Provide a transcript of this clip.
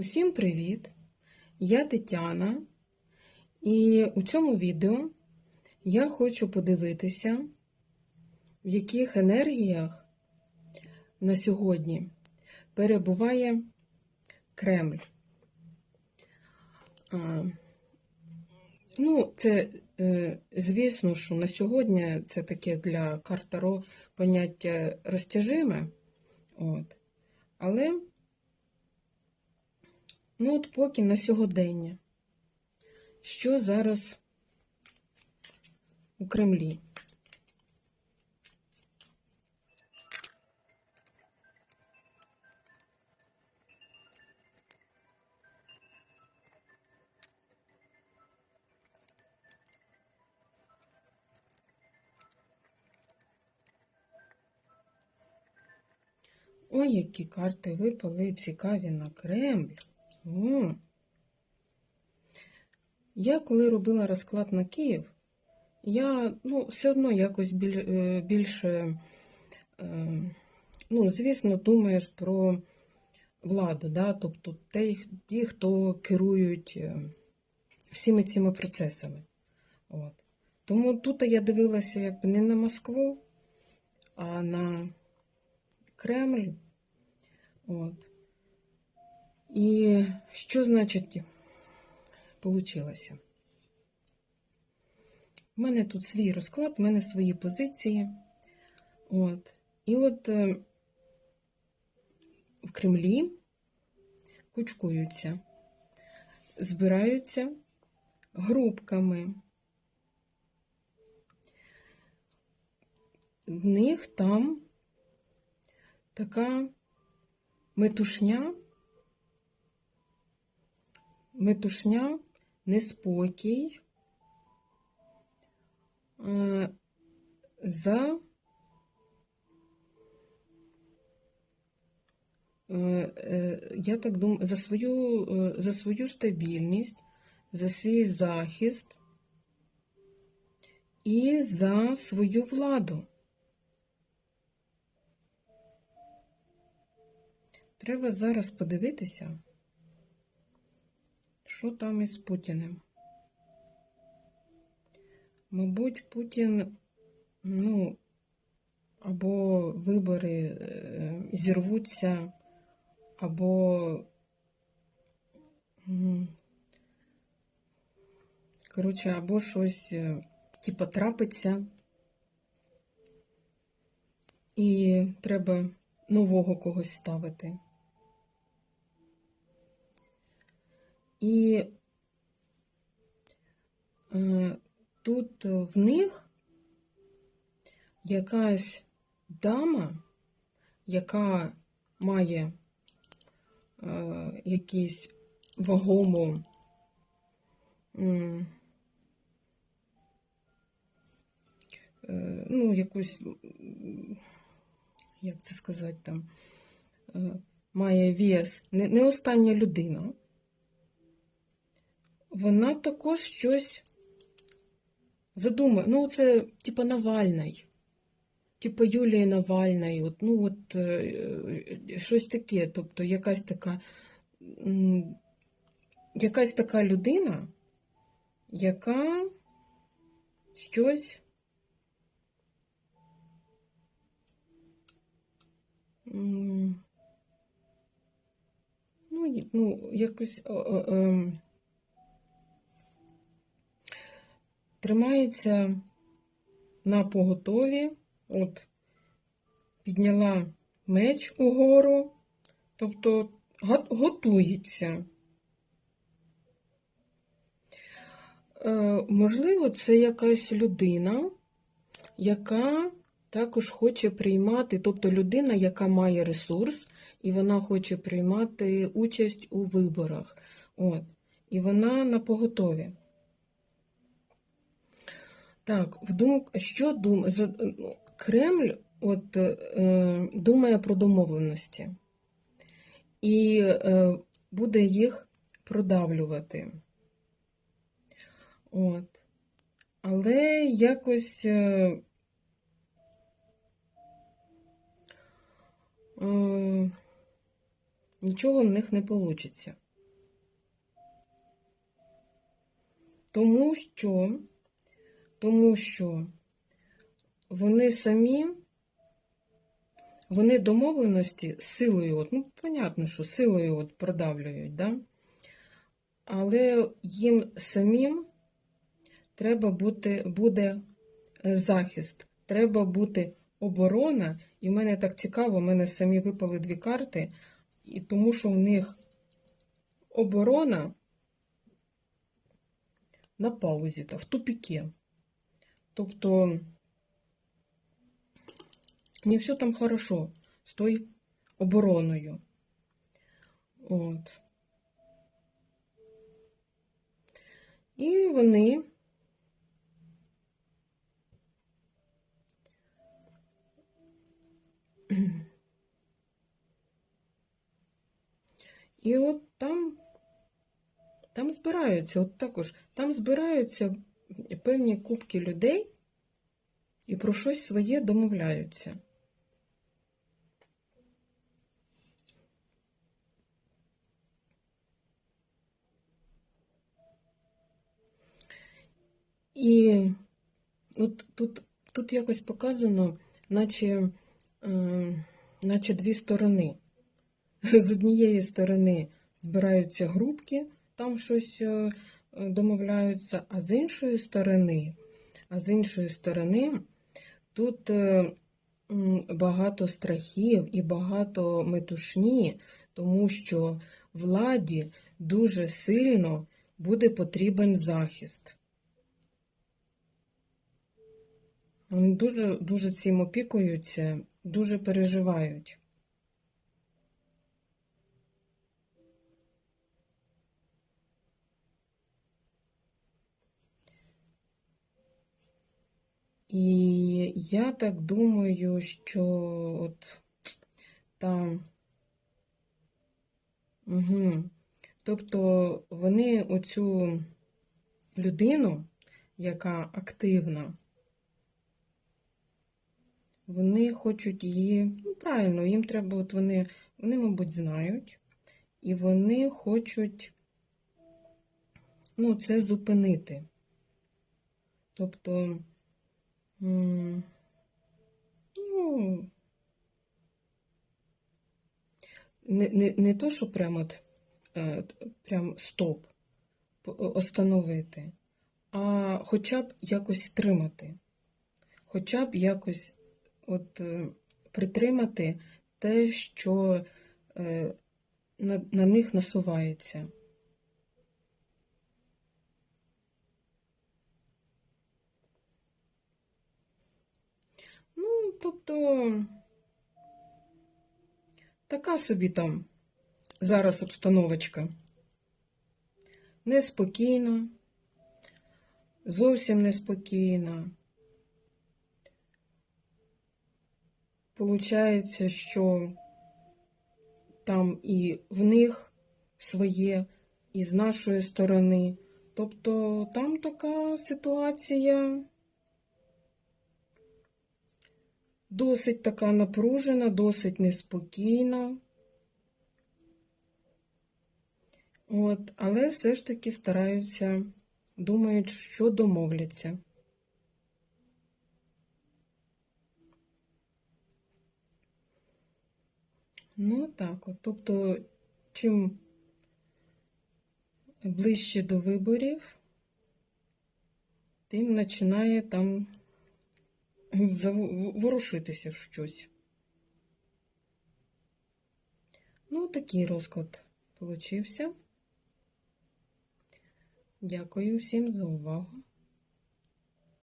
Усім привіт! Я Тетяна, і у цьому відео я хочу подивитися, в яких енергіях на сьогодні перебуває Кремль. А, ну, це, е, звісно, що на сьогодні це таке для Картаро поняття розтяжиме. От. Але Ну, от поки на сьогодення. Що зараз у Кремлі? Ой, які карти випали цікаві на Кремль. Я коли робила розклад на Київ, я ну, все одно якось біль, е, більше, е, ну, звісно, думаєш про владу, да? тобто ті, хто керують е, всіми цими процесами. От. Тому тут я дивилася якби не на Москву, а на Кремль. От. І що значить получилося? У мене тут свій розклад, у мене свої позиції. От. І от е, в Кремлі кучкуються, збираються групками. В них там така метушня метушня, неспокій е, за е, е, я так думаю, за свою, за свою стабільність, за свій захист і за свою владу. Треба зараз подивитися. Що там із Путіним? Мабуть, Путін, ну, або вибори е, зірвуться, або, коротше, або щось, типа, трапиться, і треба нового когось ставити. І е, тут в них якась дама, яка має е, якісь вагому е, ну, якусь, як це сказати там, має вес, не остання людина вона також щось задумає. Ну, це, типа, Навальний. Типа Юлії Навальної, от, ну от е, щось таке, тобто якась така якась така людина, яка щось ну, ну якось. О, о, о, тримається на поготові, от, підняла меч угору, тобто готується. Е, можливо, це якась людина, яка також хоче приймати, тобто людина, яка має ресурс, і вона хоче приймати участь у виборах. От. І вона на поготові. Так, в думок що дум... Ну, Кремль от, е, е, думає про домовленості і е, буде їх продавлювати. От. Але якось е, е нічого в них не вийде. Тому що тому що вони самі, вони домовленості силою, от, ну, понятно, що силою от продавлюють, да? але їм самим треба бути, буде е, захист, треба бути оборона. І в мене так цікаво, в мене самі випали дві карти, і тому що в них оборона на паузі, та в тупіки. Тобто не все там хорошо з тою обороною. От. І вони І от там, там збираються, от також, там збираються певні кубки людей і про щось своє домовляються. І от тут, тут якось показано, наче, е, наче дві сторони. З однієї сторони збираються групки, там щось е, домовляються, а з іншої сторони, а з іншої сторони, тут е, багато страхів і багато метушні, тому що владі дуже сильно буде потрібен захист. Вони дуже, дуже цим опікуються, дуже переживають. І я так думаю, що от там. Угу. Тобто вони оцю людину, яка активна, вони хочуть її, ну, правильно, їм треба, от вони, вони, мабуть, знають, і вони хочуть, ну, це зупинити. Тобто, ну, не, не, не то, що прямо от, е, прям стоп, остановити, а хоча б якось стримати, хоча б якось от, е, притримати те, що е, на, на них насувається. Ну, тобто, така собі там зараз обстановочка. Неспокійна, зовсім неспокійна. Получається, що там і в них своє, і з нашої сторони. Тобто там така ситуація досить така напружена, досить неспокійна. От, але все ж таки стараються, думають, що домовляться. Ну, так от. Тобто, чим ближче до виборів, тим починає там ворушитися щось. Ну, такий розклад получився. Дякую всім за увагу.